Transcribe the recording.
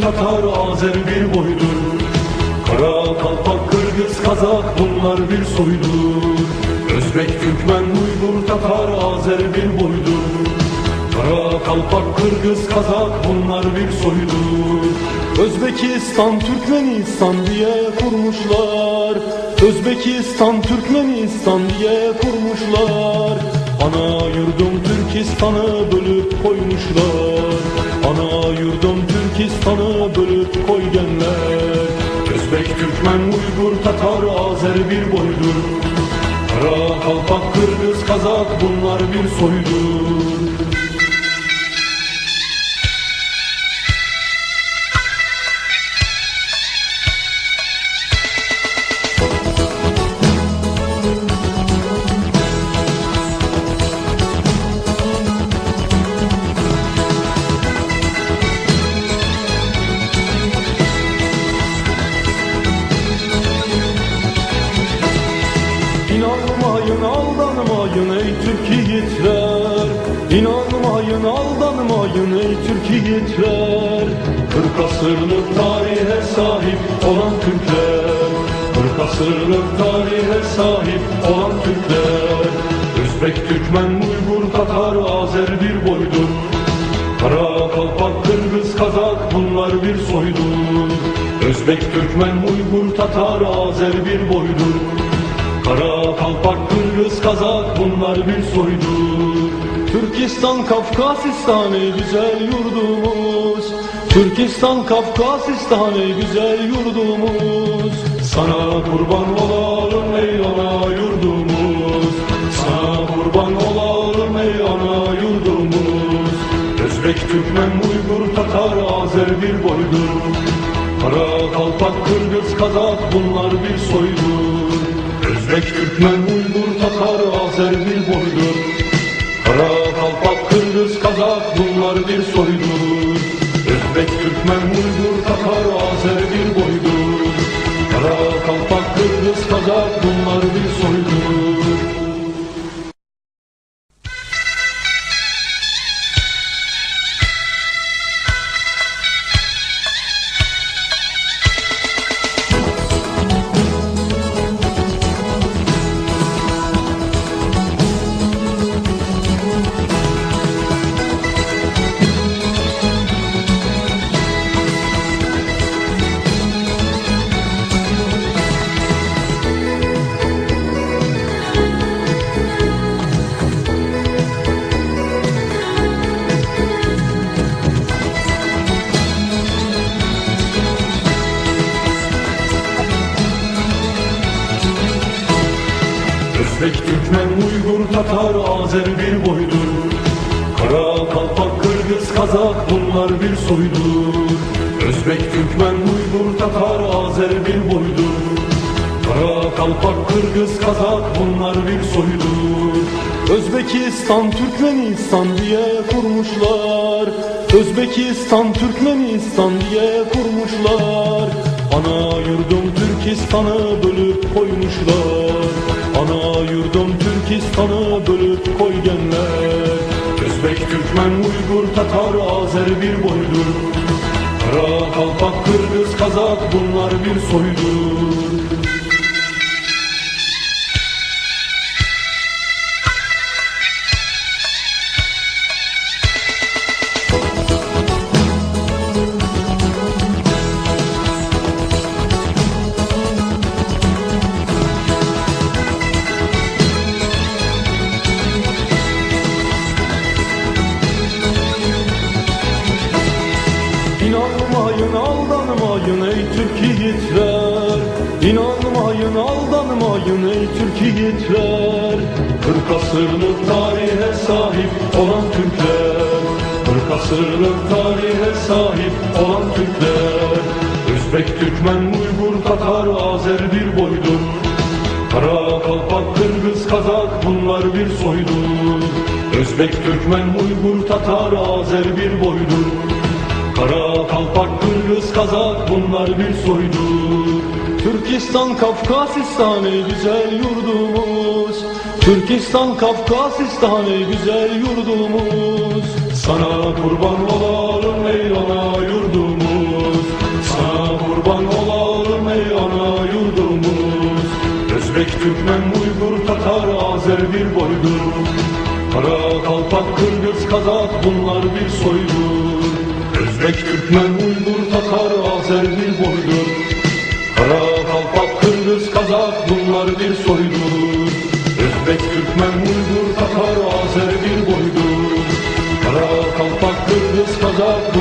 Tatar, Azer bir boydur. Kara, Kalpak, Kırgız, Kazak bunlar bir soydur. Özbek, Türkmen, Uygur, Tatar, Azer bir boydur. Kara, Kalpak, Kırgız, Kazak bunlar bir soydur. Özbekistan, Türkmenistan diye kurmuşlar. Özbekistan, Türkmenistan diye kurmuşlar Ana yurdum Türkistan'ı bölüp koymuşlar. Ana yurdum Türkistan'ı bölüp koygenler. Özbek, Türkmen, Uygur, Tatar, Azer bir boydur. Kara, Kalpak, Kırgız, Kazak bunlar bir soydur İnanmayın aldanmayın ey Türk yiğitler Kırk asırlık tarihe sahip olan Türkler. Kırk asırlık tarihe sahip olan Türkler. Özbek, Türkmen, Uygur, Tatar, Azer bir boydur. Kara, Kalpak, Kırgız, Kazak bunlar bir soydur. Özbek, Türkmen, Uygur, Tatar, Azer bir boydur. Kara, Kalpak, Kırgız, Kazak bunlar bir soydur Türkistan, Kafkasistan ey güzel yurdumuz. Türkistan, Kafkasistan ey güzel yurdumuz. Sana kurban olalım ey ana yurdumuz. Sana kurban olalım ey ana yurdumuz. Özbek, Türkmen, Uygur, Tatar, Azer bir boydur Kara, Kalpak, Kırgız, Kazak bunlar bir soydur Özbek, Türkmen, Uygur, Özbek, Türkmen, Uygur, Tatar, Azer bir boydur Kara, Kalpak, Kırgız, Kazak bunlar bir soydur Özbek, Türkmen, Uygur, Tatar, Azer bir boydur Kara, Kalpak, Kırgız, Kazak bunlar bir soydur Özbekistan, Türkmenistan diye kurmuşlar. Özbekistan, Türkmenistan diye kurmuşlar. Ana yurdum Türkistan'ı bölüp koymuşlar Ana yurdum Türkistan'ı bölüp koygenler Özbek, Türkmen, Uygur, Tatar, Azer bir boydur. Kara, Kalpak, Kırgız, Kazak bunlar bir soydur Türk yiğitler İnanmayın aldanmayın ey Türk yiğitler Kırk asırlık tarihe sahip olan Türkler Kırk asırlık tarihe sahip olan Türkler. Özbek, Türkmen, Uygur, Tatar, Azer bir boydur. Kara, Kalpak, Kırgız, Kazak bunlar bir soydur. Özbek, Türkmen, Uygur, Tatar, Azer bir boydur Kara, Kalpak, Kırgız, Kazak bunlar bir soydur Türkistan, Kafkasistan ey güzel yurdumuz. Türkistan, Kafkasistan ey güzel yurdumuz. Sana kurban olalım ey ana yurdumuz. Kurban olalım ey ana yurdumuz. Özbek, Türkmen, Uygur, Tatar, Azer bir boydur Kara, Kalpak, Kırgız, Kazak bunlar bir soydur Özbek, Türkmen, Uygur, Tatar, Azer bir boydur Kara, Kalpak, Kırgız, Kazak bunlar bir soydur. Özbek, Türkmen, Uygur, Tatar, Azer bir boydur Kara, Kalpak, Kırgız, Kazak